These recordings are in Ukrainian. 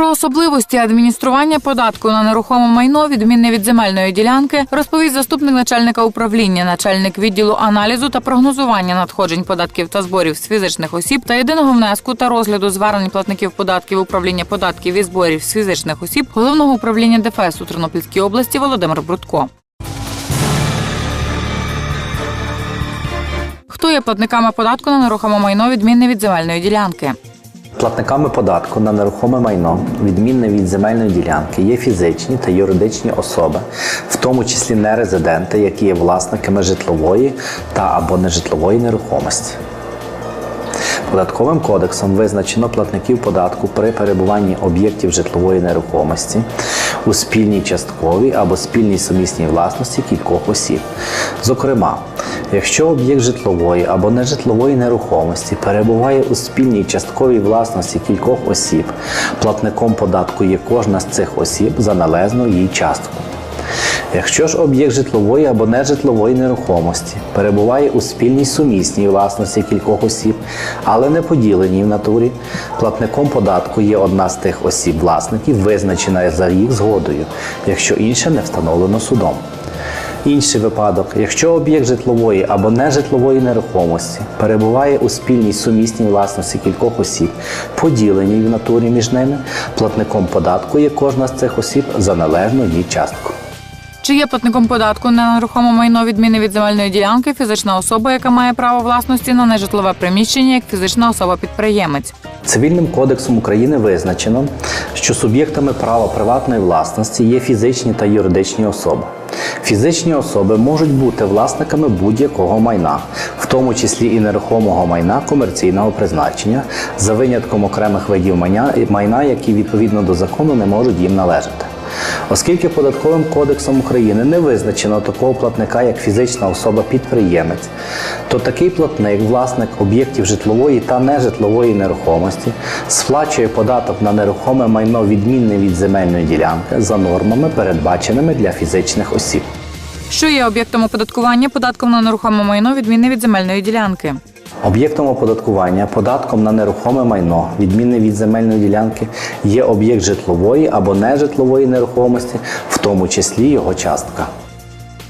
Про особливості адміністрування податку на нерухоме майно, відмінне від земельної ділянки, розповість заступник начальника управління, начальник відділу аналізу та прогнозування надходжень податків та зборів з фізичних осіб та єдиного внеску та розгляду звернень платників податків управління податків і зборів з фізичних осіб головного управління ДФС у Тернопільській області Володимир Брудко. Хто є платниками податку на нерухоме майно, відмінне від земельної ділянки? Платниками податку на нерухоме майно, відмінне від земельної ділянки, є фізичні та юридичні особи, в тому числі нерезиденти, які є власниками житлової та або нежитлової нерухомості. Податковим кодексом визначено платників податку при перебуванні об'єктів житлової нерухомості у спільній частковій або спільній сумісній власності кількох осіб. Зокрема, якщо об'єкт житлової або нежитлової нерухомості перебуває у спільній частковій власності кількох осіб, платником податку є кожна з цих осіб за належну їй частку. Якщо ж об'єкт житлової або нежитлової нерухомості перебуває у спільній сумісній власності кількох осіб, але не поділеній в натурі, платником податку є одна з тих осіб власників, визначена за їх згодою, якщо інше не встановлено судом. Інший випадок, якщо об'єкт житлової або нежитлової нерухомості перебуває у спільній сумісній власності кількох осіб, поділеній в натурі між ними, платником податку є кожна з цих осіб за належну їй частку. Чи є платником податку на нерухоме майно відмінне від земельної ділянки фізична особа, яка має право власності на нежитлове приміщення як фізична особа-підприємець? Цивільним кодексом України визначено, що суб'єктами права приватної власності є фізичні та юридичні особи. Фізичні особи можуть бути власниками будь-якого майна, в тому числі і нерухомого майна комерційного призначення, за винятком окремих видів майна, які відповідно до закону не можуть їм належати. Оскільки податковим кодексом України не визначено такого платника як фізична особа-підприємець, то такий платник, власник об'єктів житлової та нежитлової нерухомості, сплачує податок на нерухоме майно відмінне від земельної ділянки за нормами, передбаченими для фізичних осіб. Що є об'єктом оподаткування податком на нерухоме майно відмінне від земельної ділянки? Об'єктом оподаткування податком на нерухоме майно, відмінне від земельної ділянки, є об'єкт житлової або нежитлової нерухомості, в тому числі його частка.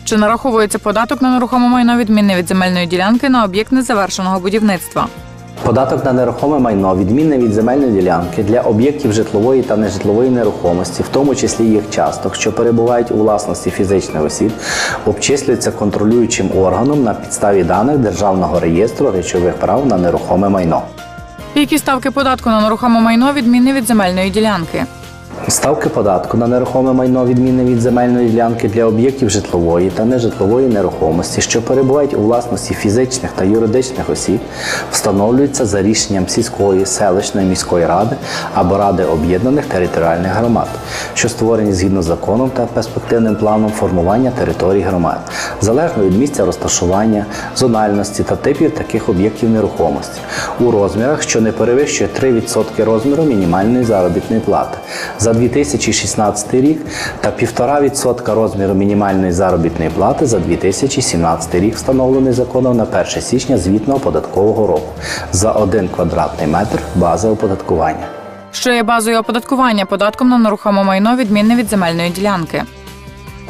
Чи нараховується податок на нерухоме майно відмінне від земельної ділянки на об'єкт незавершеного будівництва? Податок на нерухоме майно, відмінне від земельної ділянки для об'єктів житлової та нежитлової нерухомості, в тому числі їх часток, що перебувають у власності фізичних осіб, обчислюється контролюючим органом на підставі даних Державного реєстру речових прав на нерухоме майно. Які ставки податку на нерухоме майно відмінні від земельної ділянки? Ставки податку на нерухоме майно відмінне від земельної ділянки для об'єктів житлової та нежитлової нерухомості, що перебувають у власності фізичних та юридичних осіб, встановлюються за рішенням сільської, селищної міської ради або ради об'єднаних територіальних громад, що створені згідно з законом та перспективним планом формування територій громад, залежно від місця розташування, зональності та типів таких об'єктів нерухомості, у розмірах, що не перевищує 3% розміру мінімальної заробітної плати за 2016 рік та 1,5% розміру мінімальної заробітної плати за 2017 рік, встановлений законом на 1 січня звітного податкового року за 1 квадратний метр бази оподаткування. Що є базою оподаткування податком на нерухоме майно відмінне від земельної ділянки?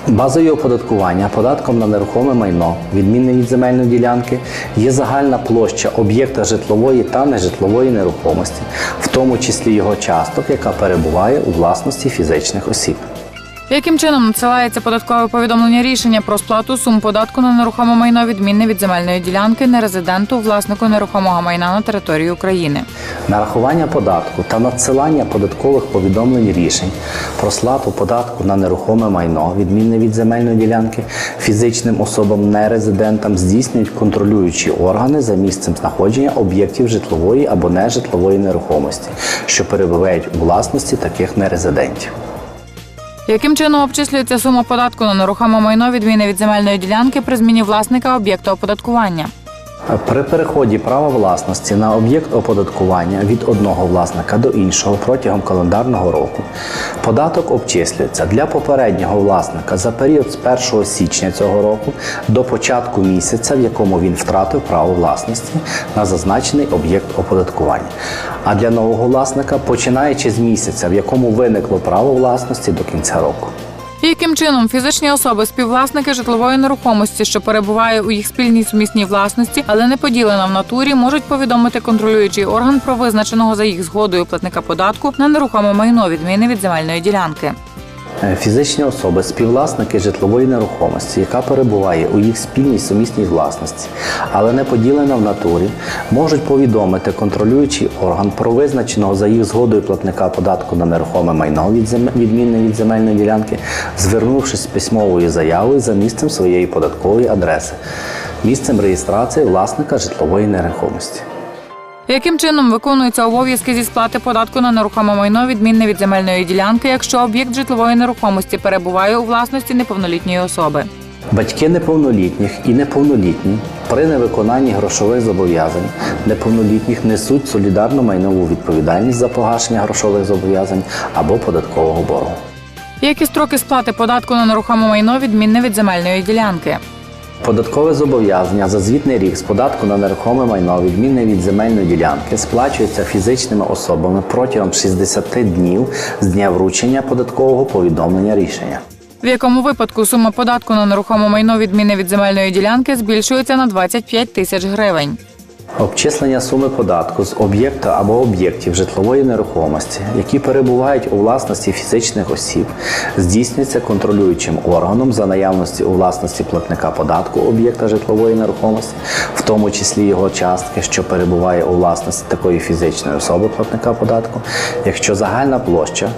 Базою оподаткування податком на нерухоме майно, відмінне від земельної ділянки, є загальна площа об'єкта житлової та нежитлової нерухомості, в тому числі його часток, яка перебуває у власності фізичних осіб. Яким чином надсилається податкове повідомлення рішення про сплату сум податку на нерухоме майно відмінне від земельної ділянки нерезиденту, власнику нерухомого майна на території України? Нарахування податку та надсилання податкових повідомлень рішень про сплату податку на нерухоме майно, відмінне від земельної ділянки, фізичним особам нерезидентам здійснюють контролюючі органи за місцем знаходження об'єктів житлової або нежитлової нерухомості, що перебувають у власності таких нерезидентів. Яким чином обчислюється сума податку на нерухоме майно відміни від земельної ділянки при зміні власника об'єкта оподаткування? При переході права власності на об'єкт оподаткування від одного власника до іншого протягом календарного року податок обчислюється для попереднього власника за період з 1 січня цього року до початку місяця, в якому він втратив право власності на зазначений об'єкт оподаткування. А для нового власника починаючи з місяця, в якому виникло право власності до кінця року. Яким чином фізичні особи, співвласники житлової нерухомості, що перебуває у їх спільній сумісній власності, але не поділена в натурі, можуть повідомити контролюючий орган про визначеного за їх згодою платника податку на нерухоме майно відміни від земельної ділянки. Е, Фізичні особи, співвласники житлової нерухомості, яка перебуває у їх спільній сумісній власності, але не поділена в натурі, можуть повідомити контролюючий орган про визначеного за їх згодою платника податку на нерухоме майно від зем- відмінне від земельної ділянки, звернувшись з письмовою заявою за місцем своєї податкової адреси, місцем реєстрації власника житлової нерухомості. Яким чином виконуються обов'язки зі сплати податку на нерухоме майно відмінне від земельної ділянки, якщо об'єкт житлової нерухомості перебуває у власності неповнолітньої особи? Батьки неповнолітніх і неповнолітні при невиконанні грошових зобов'язань неповнолітніх несуть солідарну майнову відповідальність за погашення грошових зобов'язань або податкового боргу. Які строки сплати податку на нерухоме майно відмінне від земельної ділянки? Податкове зобов'язання за звітний рік з податку на нерухоме майно, відмінне від земельної ділянки, сплачується фізичними особами протягом 60 днів з дня вручення податкового повідомлення рішення. В якому випадку сума податку на нерухоме майно відміни від земельної ділянки збільшується на 25 тисяч гривень. Обчислення суми податку з об'єкта або об'єктів житлової нерухомості, які перебувають у власності фізичних осіб, здійснюється контролюючим органом за наявності у власності платника податку об'єкта житлової нерухомості, в тому числі його частки, що перебуває у власності такої фізичної особи платника податку, якщо загальна площа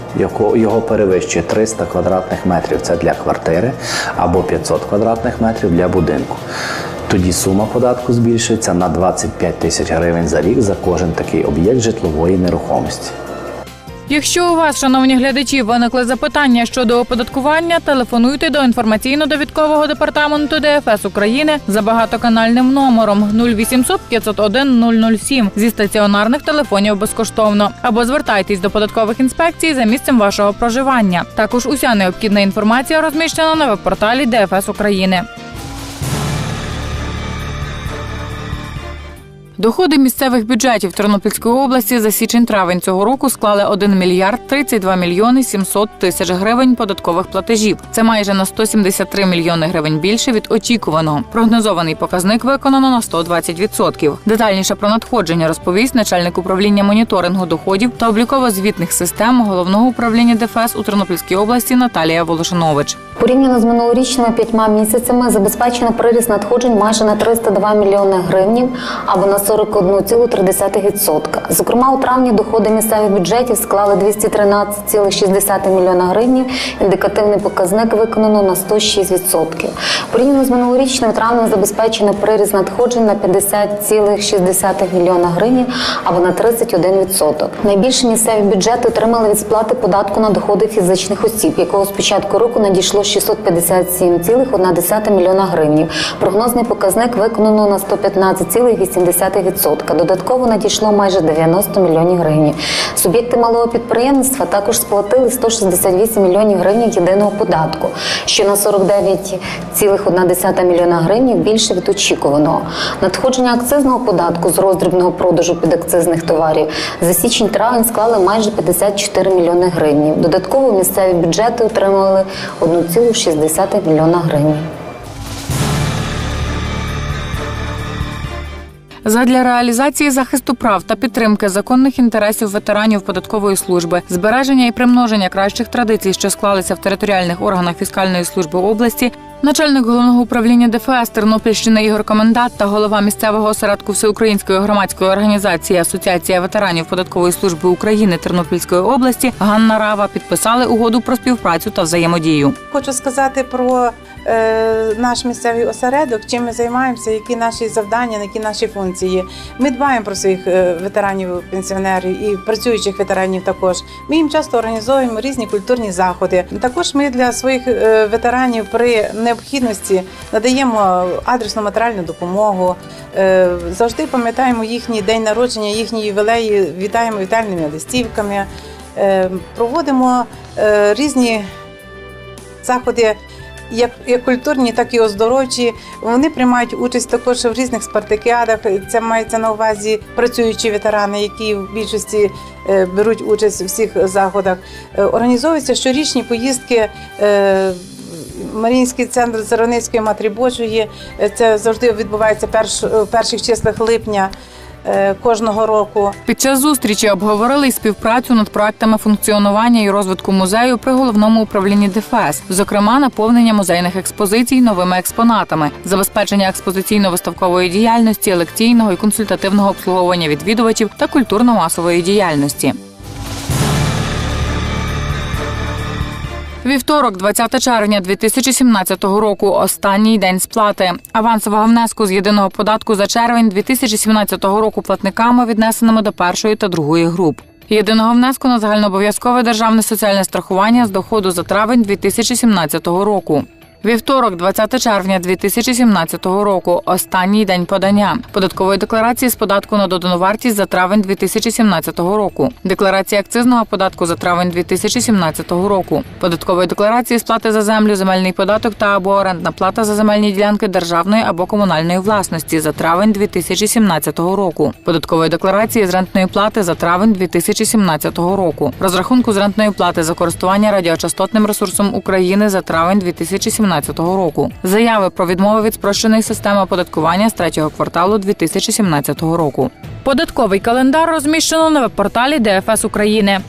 його перевищує 300 квадратних метрів, це для квартири, або 500 квадратних метрів для будинку. Тоді сума податку збільшується на 25 тисяч гривень за рік за кожен такий об'єкт житлової нерухомості. Якщо у вас, шановні глядачі, виникли запитання щодо оподаткування, телефонуйте до інформаційно-довідкового департаменту ДФС України за багатоканальним номером 0800 501 007 зі стаціонарних телефонів безкоштовно або звертайтесь до податкових інспекцій за місцем вашого проживання. Також уся необхідна інформація розміщена на веб-порталі ДФС України. Доходи місцевих бюджетів Тернопільської області за січень-травень цього року склали 1 мільярд 32 мільйони 700 тисяч гривень податкових платежів. Це майже на 173 мільйони гривень більше від очікуваного. Прогнозований показник виконано на 120%. Детальніше про надходження розповість начальник управління моніторингу доходів та обліково-звітних систем головного управління ДФС у Тернопільській області Наталія Волошинович. Порівняно з минулорічними п'ятьма місяцями забезпечено приріст надходжень майже на 302 мільйони гривнів або на 41,3%. Зокрема, у травні доходи місцевих бюджетів склали 213,6 мільйона гривнів. Індикативний показник виконано на 106%. Порівняно з минулорічним травнем забезпечено приріст надходжень на 50,6 мільйона гривень або на 31%. Найбільше місцеві бюджети отримали від сплати податку на доходи фізичних осіб, якого з початку року надійшло 657,1 мільйона гривень. Прогнозний показник виконано на 115,8%. Додатково надійшло майже 90 мільйонів гривень. Суб'єкти малого підприємництва також сплатили 168 мільйонів гривень єдиного податку, що на 49,1 мільйона гривень більше від очікуваного. Надходження акцизного податку з роздрібного продажу підакцизних товарів за січень-травень склали майже 54 мільйони гривень. Додатково місцеві бюджети отримали 1,6 мільйона гривень. Задля реалізації захисту прав та підтримки законних інтересів ветеранів податкової служби, збереження і примноження кращих традицій, що склалися в територіальних органах фіскальної служби області, начальник головного управління ДФС Тернопільщини Ігор Комендат та голова місцевого осередку Всеукраїнської громадської організації Асоціація ветеранів податкової служби України Тернопільської області Ганна Рава підписали угоду про співпрацю та взаємодію. Хочу сказати про наш місцевий осередок, чим ми займаємося, які наші завдання, які наші функції. Ми дбаємо про своїх е, ветеранів, пенсіонерів і працюючих ветеранів також. Ми їм часто організовуємо різні культурні заходи. Також ми для своїх е, ветеранів при необхідності надаємо адресну матеріальну допомогу. Е, Завжди пам'ятаємо їхній день народження, їхні ювілеї, вітаємо вітальними листівками. Е, Проводимо е, різні заходи, як, як культурні, так і оздоровчі. Вони приймають участь також в різних спартакіадах. Це мається на увазі працюючі ветерани, які в більшості е, беруть участь у всіх заходах. Е, Організовуються щорічні поїздки. е, Маріїнський центр Зароницької Матері Божої. Це завжди відбувається перш, перших числах липня кожного року. Під час зустрічі обговорили й співпрацю над проектами функціонування і розвитку музею при головному управлінні ДФС, зокрема наповнення музейних експозицій новими експонатами, забезпечення експозиційно-виставкової діяльності, лекційного і консультативного обслуговування відвідувачів та культурно-масової діяльності. Вівторок, 20 червня 2017 року, останній день сплати. Авансового внеску з єдиного податку за червень 2017 року платниками віднесеними до першої та другої груп. Єдиного внеску на загальнообов'язкове державне соціальне страхування з доходу за травень 2017 року. Вівторок, 20 червня 2017 року, останній день подання. Податкової декларації з податку на додану вартість за травень 2017 року, декларації акцизного податку за травень 2017 року, податкової декларації сплати за землю, земельний податок та або орендна плата за земельні ділянки державної або комунальної власності за травень 2017 року, податкової декларації з рентної плати за травень 2017 року, розрахунку з рентної плати за користування радіочастотним ресурсом України за травень 2017 року, заяви про відмови від спрощеної системи оподаткування з третього кварталу 2017 року. Податковий календар розміщено на веб-порталі ДФС України.